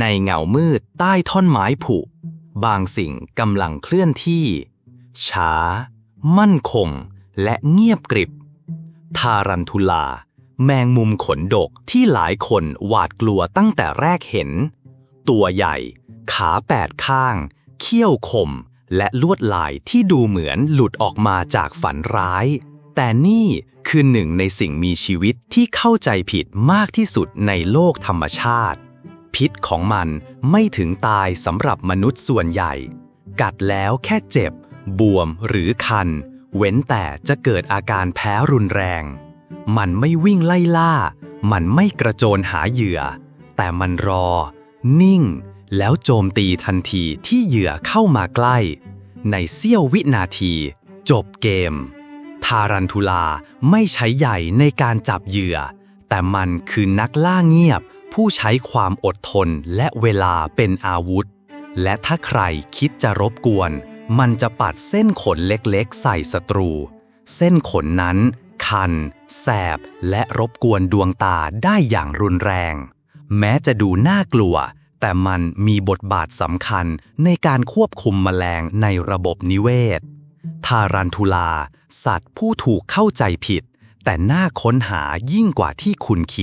ในเงามืดใต้ท่อนไม้ผุ บางสิ่งกำลังเคลื่อนที่ ช้า มั่นคง และเงียบกริบ ทารันทุลา แมงมุมขนดกที่หลายคนหวาดกลัวตั้งแต่แรกเห็น ตัวใหญ่ ขาแปดข้าง เขี้ยวคม และลวดลายที่ดูเหมือนหลุดออกมาจากฝันร้าย แต่นี่คือหนึ่งในสิ่งมีชีวิตที่เข้าใจผิดมากที่สุดในโลกธรรมชาติ พิษของมันไม่ถึงตายสำหรับมนุษย์ส่วนใหญ่ กัดแล้วแค่เจ็บ บวมหรือคัน เว้นแต่จะเกิดอาการแพ้รุนแรง มันไม่วิ่งไล่ล่า มันไม่กระโจนหาเหยื่อ แต่มันรอ นิ่ง แล้วโจมตีทันทีที่เหยื่อเข้ามาใกล้ ในเสี้ยววินาที จบเกม ทารันทุลาไม่ใช้ใหญ่ในการจับเหยื่อ แต่มันคือนักล่าเงียบ ผู้ใช้ความอดทนและเวลาเป็นอาวุธ และถ้าใครคิดจะรบกวน มันจะปัดเส้นขนเล็กๆ ใส่ศัตรู เส้นขนนั้น คัน แสบ และรบกวนดวงตาได้อย่างรุนแรง แม้จะดูน่ากลัว แต่มันมีบทบาทสำคัญในการควบคุมแมลงในระบบนิเวศ ทารันทุลา สัตว์ผู้ถูกเข้าใจผิด แต่น่าค้นหายิ่งกว่าที่คุณคิด